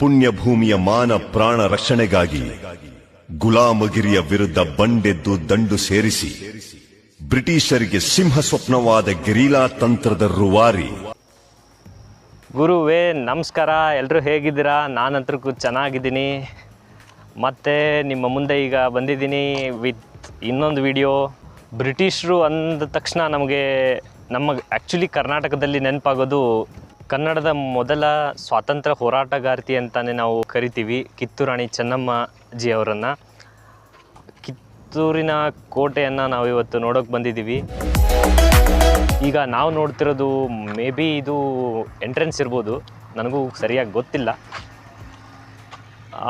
ಪುಣ್ಯಭೂಮಿಯ ಮಾನ ಪ್ರಾಣ ರಕ್ಷಣೆಗಾಗಿ ಗುಲಾಮಗಿರಿಯ ವಿರುದ್ಧ ಬಂಡೆದ್ದು ದಂಡು ಸೇರಿಸಿ ಬ್ರಿಟಿಷರಿಗೆ ಸಿಂಹ ಸ್ವಪ್ನವಾದ ಗಿರೀಲಾ ತಂತ್ರದ ರುವಾರಿ. ಗುರುವೇ, ನಮಸ್ಕಾರ. ಎಲ್ಲರೂ ಹೇಗಿದ್ದೀರಾ? ನಾನಂತೂ ಚೆನ್ನಾಗಿದ್ದೀನಿ. ಮತ್ತು ನಿಮ್ಮ ಮುಂದೆ ಈಗ ಬಂದಿದ್ದೀನಿ ವಿತ್ ಇನ್ನೊಂದು ವಿಡಿಯೋ. ಬ್ರಿಟಿಷರು ಅಂದ ತಕ್ಷಣ ನಮಗೆ ನಮ್ಮ ಆ್ಯಕ್ಚುಲಿ ಕರ್ನಾಟಕದಲ್ಲಿ ನೆನಪಾಗೋದು ಕನ್ನಡದ ಮೊದಲ ಸ್ವಾತಂತ್ರ್ಯ ಹೋರಾಟಗಾರ್ತಿ ಅಂತಲೇ ನಾವು ಕರಿತೀವಿ. ಕಿತ್ತೂರಾಣಿ ಚೆನ್ನಮ್ಮ ಜಿ ಅವರನ್ನು. ಕಿತ್ತೂರಿನ ಕೋಟೆಯನ್ನು ನಾವು ಇವತ್ತು ನೋಡೋಕೆ ಬಂದಿದ್ದೀವಿ. ಈಗ ನಾವು ನೋಡ್ತಿರೋದು ಮೇ ಬಿ ಇದು ಎಂಟ್ರೆನ್ಸ್ ಇರ್ಬೋದು. ನನಗೂ ಸರಿಯಾಗಿ ಗೊತ್ತಿಲ್ಲ.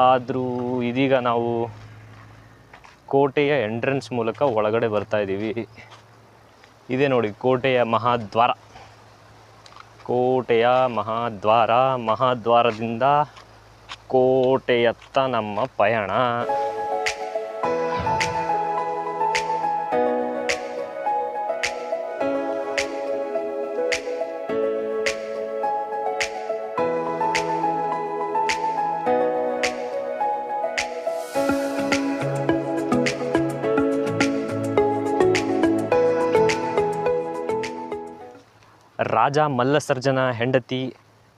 ಆದರೂ ಇದೀಗ ನಾವು ಕೋಟೆಯ ಎಂಟ್ರೆನ್ಸ್ ಮೂಲಕ ಒಳಗಡೆ ಬರ್ತಾ ಇದ್ದೀವಿ ಇದೇ ನೋಡಿ ಕೋಟೆಯ ಮಹಾದ್ವಾರ. ಕೋಟೆಯ ಮಹಾದ್ವಾರ ಮಹಾದ್ವಾರದಿಂದ ಕೋಟೆಯತ್ತ ನಮ್ಮ ಪಯಣ. ರಾಜ ಮಲ್ಲಸರ್ಜನ ಹೆಂಡತಿ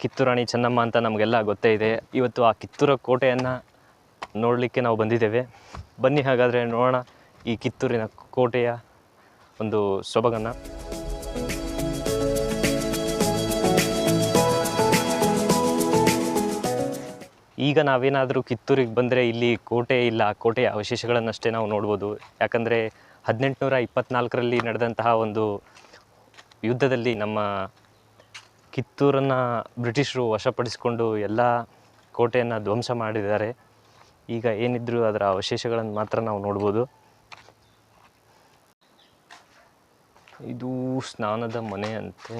ಕಿತ್ತೂರಾಣಿ ಚೆನ್ನಮ್ಮ ಅಂತ ನಮಗೆಲ್ಲ ಗೊತ್ತೇ ಇದೆ. ಇವತ್ತು ಆ ಕಿತ್ತೂರ ಕೋಟೆಯನ್ನು ನೋಡಲಿಕ್ಕೆ ನಾವು ಬಂದಿದ್ದೇವೆ. ಬನ್ನಿ ಹಾಗಾದರೆ ನೋಡೋಣ ಈ ಕಿತ್ತೂರಿನ ಕೋಟೆಯ ಒಂದು ಸೊಬಗನ್ನು. ಈಗ ನಾವೇನಾದರೂ ಕಿತ್ತೂರಿಗೆ ಬಂದರೆ ಇಲ್ಲಿ ಕೋಟೆ ಇಲ್ಲ, ಕೋಟೆಯ ಅವಶೇಷಗಳನ್ನಷ್ಟೇ ನಾವು ನೋಡ್ಬೋದು. ಯಾಕಂದರೆ ಹದಿನೆಂಟುನೂರ ಇಪ್ಪತ್ನಾಲ್ಕರಲ್ಲಿ ನಡೆದಂತಹ ಒಂದು ಯುದ್ಧದಲ್ಲಿ ನಮ್ಮ ಕಿತ್ತೂರನ್ನು ಬ್ರಿಟಿಷರು ವಶಪಡಿಸಿಕೊಂಡು ಎಲ್ಲ ಕೋಟೆಯನ್ನು ಧ್ವಂಸ ಮಾಡಿದ್ದಾರೆ. ಈಗ ಏನಿದ್ರು ಅದರ ಅವಶೇಷಗಳನ್ನು ಮಾತ್ರ ನಾವು ನೋಡ್ಬೋದು. ಇದು ಸ್ನಾನದ ಮನೆ ಅಂತೆ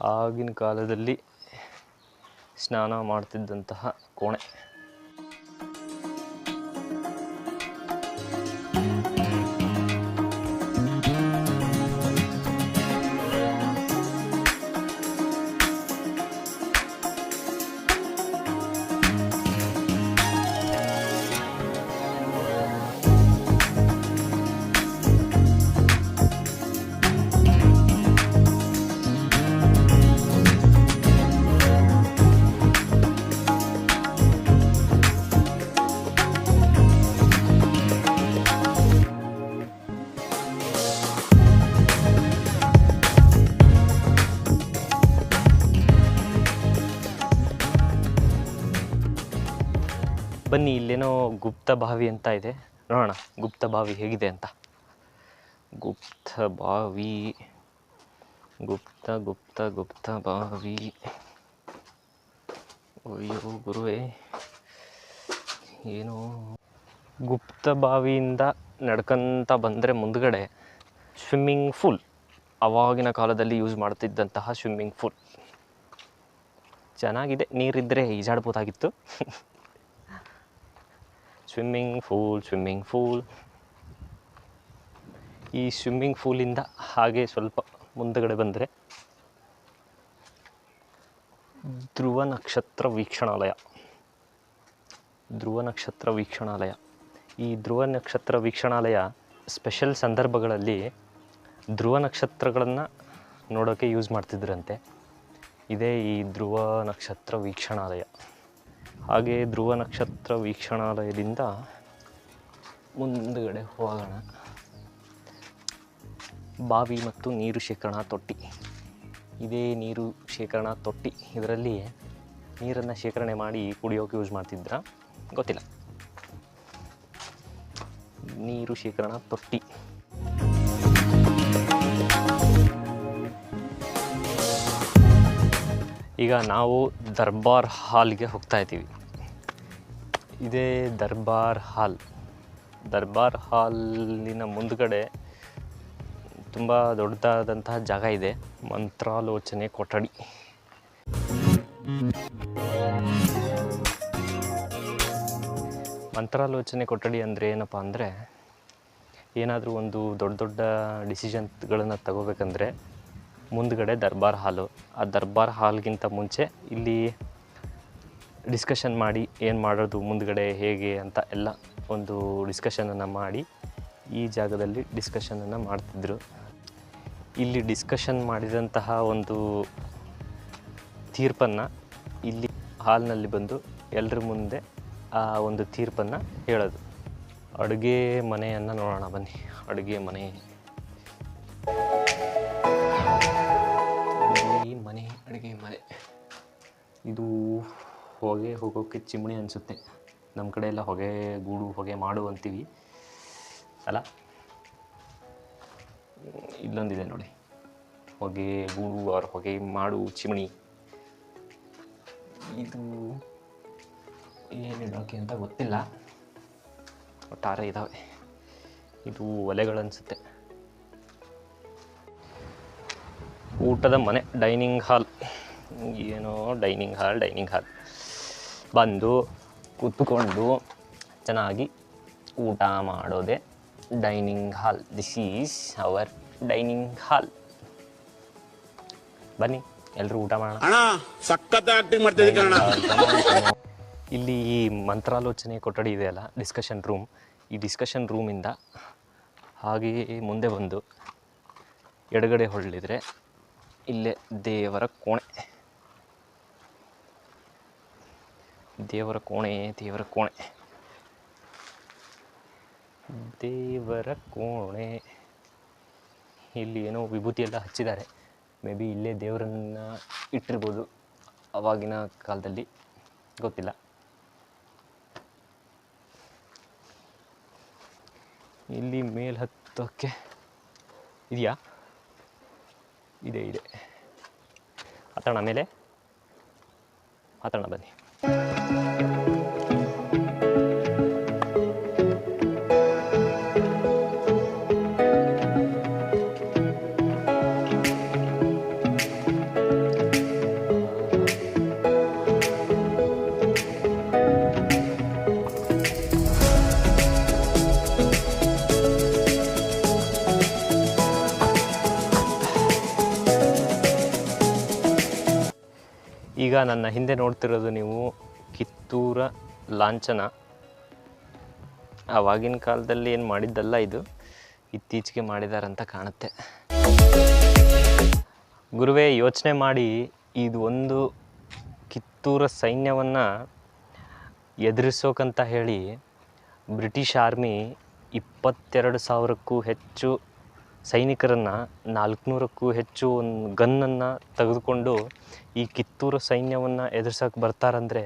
ಆಗಿನ ಕಾಲದಲ್ಲಿ ಸ್ನಾನ ಮಾಡ್ತಿದ್ದಂತಹ ಕೋಣೆ. ಬನ್ನಿ, ಇಲ್ಲೇನೋ ಗುಪ್ತ ಬಾವಿ ಅಂತ ಇದೆ. ನೋಡೋಣ, ಗುಪ್ತ ಬಾವಿ ಹೇಗಿದೆ ಅಂತ. ಗುಪ್ತ ಬಾವಿ, ಗುಪ್ತ ಗುಪ್ತ ಗುಪ್ತ ಬಾವಿ. ಅಯ್ಯೋ ಗುರುವೇ, ಏನು ಗುಪ್ತ ಬಾವಿಯಿಂದ ನಡ್ಕೊಂತ ಬಂದರೆ ಮುಂದ್ಗಡೆ ಸ್ವಿಮ್ಮಿಂಗ್ ಫೂಲ್ ಅವಾಗಿನ ಕಾಲದಲ್ಲಿ ಯೂಸ್ ಮಾಡ್ತಿದ್ದಂತಹ ಸ್ವಿಮ್ಮಿಂಗ್ ಫೂಲ್ ಚೆನ್ನಾಗಿದೆ ನೀರಿದ್ದರೆ ಈಜಾಡ್ಬೋದಾಗಿತ್ತು. ಸ್ವಿಮ್ಮಿಂಗ್ ಫೂಲ್ ಸ್ವಿಮ್ಮಿಂಗ್ ಫೂಲ್ ಈ ಸ್ವಿಮ್ಮಿಂಗ್ ಫೂಲಿಂದ ಹಾಗೆ ಸ್ವಲ್ಪ ಮುಂದಗಡೆ ಬಂದರೆ ಧ್ರುವ ನಕ್ಷತ್ರ ವೀಕ್ಷಣಾಲಯ. ಧ್ರುವ ನಕ್ಷತ್ರ ವೀಕ್ಷಣಾಲಯ. ಈ ಧ್ರುವ ನಕ್ಷತ್ರ ವೀಕ್ಷಣಾಲಯ ಸ್ಪೆಷಲ್ ಸಂದರ್ಭಗಳಲ್ಲಿ ಧ್ರುವ ನಕ್ಷತ್ರಗಳನ್ನು ನೋಡೋಕ್ಕೆ ಯೂಸ್ ಮಾಡ್ತಿದ್ರಂತೆ. ಇದೇ ಈ ಧ್ರುವ ನಕ್ಷತ್ರ ವೀಕ್ಷಣಾಲಯ. ಹಾಗೆ ಧ್ರುವ ನಕ್ಷತ್ರ ವೀಕ್ಷಣಾಲಯದಿಂದ ಮುಂದುಗಡೆ ಹೋಗೋಣ. ಬಾವಿ ಮತ್ತು ನೀರು ಶೇಖರಣಾ ತೊಟ್ಟಿ. ಇದೇ ನೀರು ಶೇಖರಣಾ ತೊಟ್ಟಿ. ಇದರಲ್ಲಿ ನೀರನ್ನು ಶೇಖರಣೆ ಮಾಡಿ ಕುಡಿಯೋಕೆ ಯೂಸ್ ಮಾಡ್ತಿದ್ರ? ಗೊತ್ತಿಲ್ಲ. ನೀರು ಶೇಖರಣಾ ತೊಟ್ಟಿ. ಈಗ ನಾವು ದರ್ಬಾರ್ ಹಾಲ್ಗೆ ಹೋಗ್ತಾ ಇದ್ದೀವಿ. ಇದೇ ದರ್ಬಾರ್ ಹಾಲ್. ದರ್ಬಾರ್ ಹಾಲಿನ ಮುಂದ್ಗಡೆ ತುಂಬ ದೊಡ್ಡದಾದಂತಹ ಜಾಗ ಇದೆ. ಮಂತ್ರಾಲೋಚನೆ ಕೊಠಡಿ. ಮಂತ್ರಾಲೋಚನೆ ಕೊಠಡಿ ಅಂದರೆ ಏನಪ್ಪ ಅಂದರೆ ಏನಾದರೂ ಒಂದು ದೊಡ್ಡ ದೊಡ್ಡ ಡಿಸಿಷನ್ಗಳನ್ನು ತಗೋಬೇಕಂದ್ರೆ ಮುಂದ್ಗಡೆ ದರ್ಬಾರ್ ಹಾಲು. ಆ ದರ್ಬಾರ್ ಹಾಲ್ಗಿಂತ ಮುಂಚೆ ಇಲ್ಲಿ ಡಿಸ್ಕಷನ್ ಮಾಡಿ ಏನು ಮಾಡೋದು, ಮುಂದಗಡೆ ಹೇಗೆ ಅಂತ ಎಲ್ಲ ಒಂದು ಡಿಸ್ಕಷನನ್ನು ಮಾಡಿ ಈ ಜಾಗದಲ್ಲಿ ಡಿಸ್ಕಷನನ್ನು ಮಾಡ್ತಿದ್ರು. ಇಲ್ಲಿ ಡಿಸ್ಕಷನ್ ಮಾಡಿದಂತಹ ಒಂದು ತೀರ್ಪನ್ನು ಇಲ್ಲಿ ಹಾಲ್ನಲ್ಲಿ ಬಂದು ಎಲ್ಲರ ಮುಂದೆ ಆ ಒಂದು ತೀರ್ಪನ್ನು ಹೇಳೋದು. ಅಡುಗೆ ಮನೆಯನ್ನು ನೋಡೋಣ ಬನ್ನಿ, ಅಡುಗೆ ಮನೆ. ಈ ಮನೆ, ಅಡುಗೆ ಮನೆ. ಇದು ಹೊಗೆ ಹೋಗೋಕ್ಕೆ ಚಿಮಣಿ ಅನಿಸುತ್ತೆ. ನಮ್ಮ ಕಡೆ ಎಲ್ಲ ಹೊಗೆ ಗೂಡು ಹೊಗೆ ಮಾಡು ಅಂತೀವಿ. ಅಲ್ಲ? ಇಲ್ಲೊಂದಿದೆ ನೋಡಿ. ಹೊಗೆ ಗೂಡು ಅವ್ರ ಹೊಗೆ ಮಾಡು ಚಿಮಣಿ ಇದು ಏನು ಇಡೋಕೆ ಅಂತ ಗೊತ್ತಿಲ್ಲ. ಒಟ್ಟಾರೆ ಇದ್ದಾವೆ ಇದು ಒಲೆಗಳನ್ಸುತ್ತೆ. ಊಟದ ಮನೆ, ಡೈನಿಂಗ್ ಹಾಲ್. ಏನೋ ಡೈನಿಂಗ್ ಹಾಲ್ ಡೈನಿಂಗ್ ಹಾಲ್. ಬಂದು ಕೂತ್ಕೊಂಡು ಚೆನ್ನಾಗಿ ಊಟ ಮಾಡೋದೆ dining hall. This is our dining hall. ಬನ್ನಿ ಎಲ್ಲರೂ ಊಟ ಮಾಡೋಣ. ಇಲ್ಲಿ ಈ ಮಂತ್ರಾಲೋಚನೆ ಕೊಠಡಿ ಇದೆಯಲ್ಲ ಡಿಸ್ಕಷನ್ ರೂಮ್ ಈ ಡಿಸ್ಕಷನ್ ರೂಮಿಂದ ಹಾಗೆಯೇ ಮುಂದೆ ಬಂದು ಎಡಗಡೆ ಹೊರಳಿದ್ರೆ ಇಲ್ಲೇ ದೇವರ ಕೋಣೆ. ದೇವರ ಕೋಣೆ ದೇವರ ಕೋಣೆ. ದೇವರ ಕೋಣೆ. ಇಲ್ಲಿ ಏನೋ ವಿಭೂತಿ ಎಲ್ಲ ಹಚ್ಚಿದ್ದಾರೆ. ಮೇ ಬಿ ಇಲ್ಲೇ ದೇವರನ್ನ ಇಟ್ಟಿರ್ಬೋದು ಅವಾಗಿನ ಕಾಲದಲ್ಲಿ. ಗೊತ್ತಿಲ್ಲ. ಇಲ್ಲಿ ಮೇಲ್ ಹತ್ತೋಕ್ಕೆ ಇದೆಯಾ? ಇದೆ ಇದೆ. ಹತ್ತೋಣ ಮೇಲೆ? ಹತ್ತೋಣ ಬನ್ನಿ. Música ಈಗ ನನ್ನ ಹಿಂದೆ ನೋಡ್ತಿರೋದು ನೀವು ಕಿತ್ತೂರ ಲಾಂಛನ. ಆವಾಗಿನ ಕಾಲದಲ್ಲಿ ಏನು ಮಾಡಿದ್ದಲ್ಲ ಇದು? ಇತ್ತೀಚೆಗೆ ಮಾಡಿದಾರಂತ ಕಾಣುತ್ತೆ. ಗುರುವೇ, ಯೋಚನೆ ಮಾಡಿ, ಇದು ಒಂದು ಕಿತ್ತೂರ ಸೈನ್ಯವನ್ನು ಎದುರಿಸೋಕಂತ ಹೇಳಿ ಬ್ರಿಟಿಷ್ ಆರ್ಮಿ ಇಪ್ಪತ್ತೆರಡು ಸಾವಿರಕ್ಕೂ ಹೆಚ್ಚು ಸೈನಿಕರನ್ನು ನಾಲ್ಕುನೂರಕ್ಕೂ ಹೆಚ್ಚು ಒಂದು ಗನ್ನನ್ನು ತೆಗೆದುಕೊಂಡು ಈ ಕಿತ್ತೂರು ಸೈನ್ಯವನ್ನು ಎದುರ್ಸೋಕೆ ಬರ್ತಾರಂದರೆ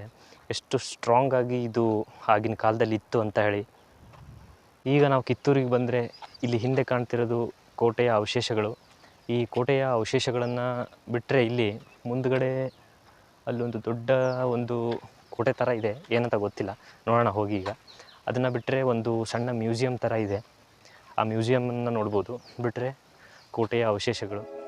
ಎಷ್ಟು ಸ್ಟ್ರಾಂಗ್ ಆಗಿ ಇದು ಆಗಿನ ಕಾಲದಲ್ಲಿ ಇತ್ತು ಅಂತ ಹೇಳಿ. ಈಗ ನಾವು ಕಿತ್ತೂರಿಗೆ ಬಂದರೆ ಇಲ್ಲಿ ಹಿಂದೆ ಕಾಣ್ತಿರೋದು ಕೋಟೆಯ ಅವಶೇಷಗಳು. ಈ ಕೋಟೆಯ ಅವಶೇಷಗಳನ್ನು ಬಿಟ್ಟರೆ ಇಲ್ಲಿ ಮುಂದ್ಗಡೆ ಅಲ್ಲೊಂದು ದೊಡ್ಡ ಒಂದು ಕೋಟೆ ಥರ ಇದೆ. ಏನಂತ ಗೊತ್ತಿಲ್ಲ. ನೋಡೋಣ ಹೋಗಿ ಈಗ. ಅದನ್ನು ಬಿಟ್ಟರೆ ಒಂದು ಸಣ್ಣ ಮ್ಯೂಸಿಯಂ ಥರ ಇದೆ. ಆ ಮ್ಯೂಸಿಯಮ್ಮನ್ನು ನೋಡ್ಬೋದು. ಬಿಟ್ಟರೆ ಕೋಟೆಯ ಅವಶೇಷಗಳು.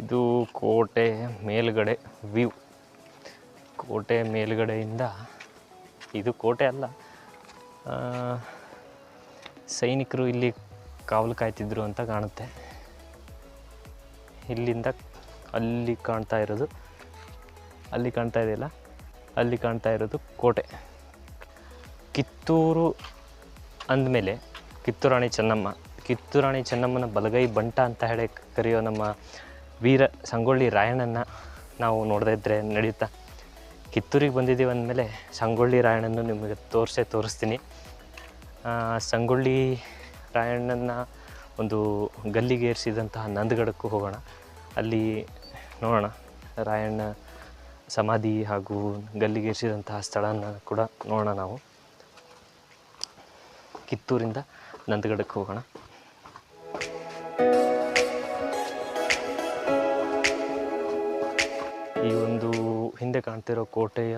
ಇದು ಕೋಟೆ ಮೇಲ್ಗಡೆ ವ್ಯೂ. ಕೋಟೆ ಮೇಲ್ಗಡೆಯಿಂದ ಇದು ಕೋಟೆ ಅಲ್ಲ ಸೈನಿಕರು ಇಲ್ಲಿ ಕಾವಲು ಕಾಯ್ತಿದ್ರು ಅಂತ ಕಾಣುತ್ತೆ. ಇಲ್ಲಿಂದ ಅಲ್ಲಿ ಕಾಣ್ತಾ ಇರೋದು, ಅಲ್ಲಿ ಕಾಣ್ತಾ ಇದೆಯಲ್ಲ, ಅಲ್ಲಿ ಕಾಣ್ತಾ ಇರೋದು ಕೋಟೆ. ಕಿತ್ತೂರು ಅಂದಮೇಲೆ ಕಿತ್ತೂರಾಣಿ ಚೆನ್ನಮ್ಮ, ಕಿತ್ತೂರಾಣಿ ಚೆನ್ನಮ್ಮನ ಬಲಗೈ ಬಂಟ ಅಂತ ಹೇಳಿ ಕರೆಯೋ ನಮ್ಮ ವೀರ ಸಂಗೊಳ್ಳಿ ರಾಯಣ್ಣನ ನಾವು ನೋಡದೇ ಇದ್ದರೆ ನಡೆಯುತ್ತಾ? ಕಿತ್ತೂರಿಗೆ ಬಂದಿದ್ದೀವಿ ಅಂದಮೇಲೆ ಸಂಗೊಳ್ಳಿ ರಾಯಣ್ಣನ ನಿಮಗೆ ತೋರಿಸೇ ತೋರಿಸ್ತೀನಿ. ಸಂಗೊಳ್ಳಿ ರಾಯಣ್ಣನ ಒಂದು ಗಲ್ಲಿಗೇರಿಸಿದಂತಹ ನಂದಗಡಕ್ಕೂ ಹೋಗೋಣ. ಅಲ್ಲಿ ನೋಡೋಣ. ರಾಯಣ್ಣ ಸಮಾಧಿ ಹಾಗೂ ಗಲ್ಲಿಗೇರಿಸಿದಂತಹ ಸ್ಥಳನ ಕೂಡ ನೋಡೋಣ ನಾವು. ಕಿತ್ತೂರಿಂದ ನಂದಗಡಕ್ಕೆ ಹೋಗೋಣ. ಹಿಂದೆ ಕಾಣ್ತಿರೋ ಕೋಟೆಯ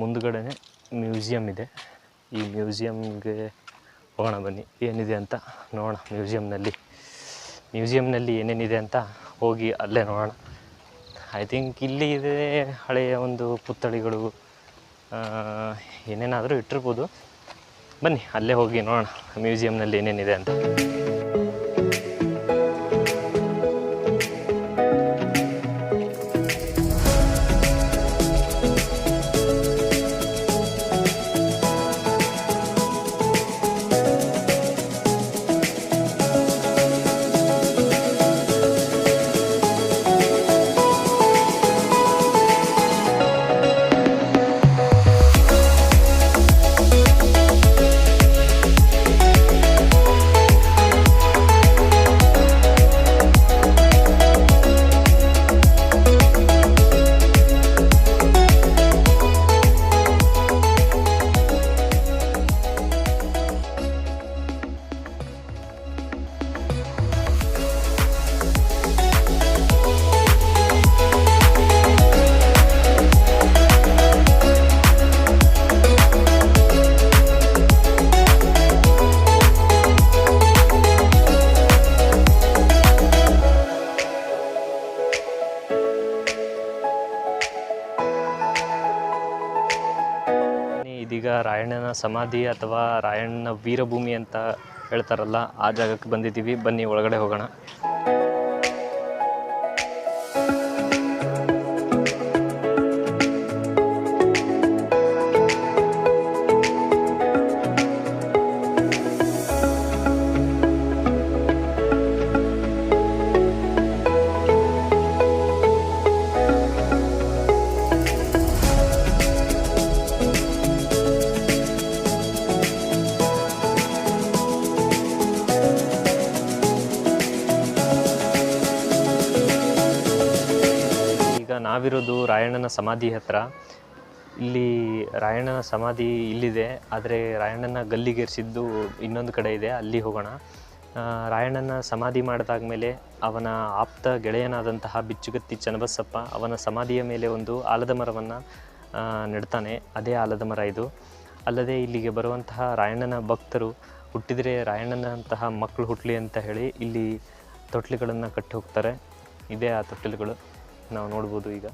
ಮುಂದ್ಗಡೆನೆ ಮ್ಯೂಸಿಯಮ್ ಇದೆ. ಈ ಮ್ಯೂಸಿಯಮ್ಗೆ ಹೋಗೋಣ ಬನ್ನಿ. ಏನಿದೆ ಅಂತ ನೋಡೋಣ. ಮ್ಯೂಸಿಯಮ್ನಲ್ಲಿ ಮ್ಯೂಸಿಯಮ್ನಲ್ಲಿ ಏನೇನಿದೆ ಅಂತ ಹೋಗಿ ಅಲ್ಲೇ ನೋಡೋಣ. ಐ ಥಿಂಕ್ ಇಲ್ಲಿ ಇದೆ ಹಳೆಯ ಒಂದು ಪುತ್ಥಳಿಗಳು ಏನೇನಾದರೂ ಇಟ್ಟಿರ್ಬೋದು. ಬನ್ನಿ, ಅಲ್ಲೇ ಹೋಗಿ ನೋಡೋಣ. ಮ್ಯೂಸಿಯಮ್ನಲ್ಲಿ ಏನೇನಿದೆ ಅಂತ. ರಾಯಣ್ಣನ ಸಮಾಧಿ ಅಥವಾ ರಾಯಣ್ಣನ ವೀರಭೂಮಿ ಅಂತ ಹೇಳ್ತಾರಲ್ಲ ಆ ಜಾಗಕ್ಕೆ ಬಂದಿದ್ದೀವಿ. ಬನ್ನಿ ಒಳಗಡೆ ಹೋಗೋಣ. ನಾವಿರೋದು ರಾಯಣ್ಣನ ಸಮಾಧಿ ಹತ್ರ. ಇಲ್ಲಿ ರಾಯಣ್ಣನ ಸಮಾಧಿ ಇಲ್ಲಿದೆ, ಆದರೆ ರಾಯಣ್ಣನ ಗಲ್ಲಿಗೇರಿಸಿದ್ದು ಇನ್ನೊಂದು ಕಡೆ ಇದೆ, ಅಲ್ಲಿ ಹೋಗೋಣ. ರಾಯಣ್ಣನ ಸಮಾಧಿ ಮಾಡಿದಾದ್ಮೇಲೆ ಅವನ ಆಪ್ತ ಗೆಳೆಯನಾದಂತಹ ಬಿಚ್ಚುಗತ್ತಿ ಚನ್ನಬಸಪ್ಪ ಅವನ ಸಮಾಧಿಯ ಮೇಲೆ ಒಂದು ಆಲದ ಮರವನ್ನು ನೆಡ್ತಾನೆ. ಅದೇ ಆಲದ ಮರ ಇದು. ಅಲ್ಲದೆ ಇಲ್ಲಿಗೆ ಬರುವಂತಹ ರಾಯಣ್ಣನ ಭಕ್ತರು ಹುಟ್ಟಿದರೆ ರಾಯಣ್ಣನಂತಹ ಮಕ್ಕಳು ಹುಟ್ಟಲಿ ಅಂತ ಹೇಳಿ ಇಲ್ಲಿ ತೊಟ್ಲುಗಳನ್ನು ಕಟ್ಟಿ ಹೋಗ್ತಾರೆ. ಇದೇ ಆ ತೊಟ್ಟಿಲುಗಳು ನಾವು ನೋಡ್ಬೋದು ಈಗ.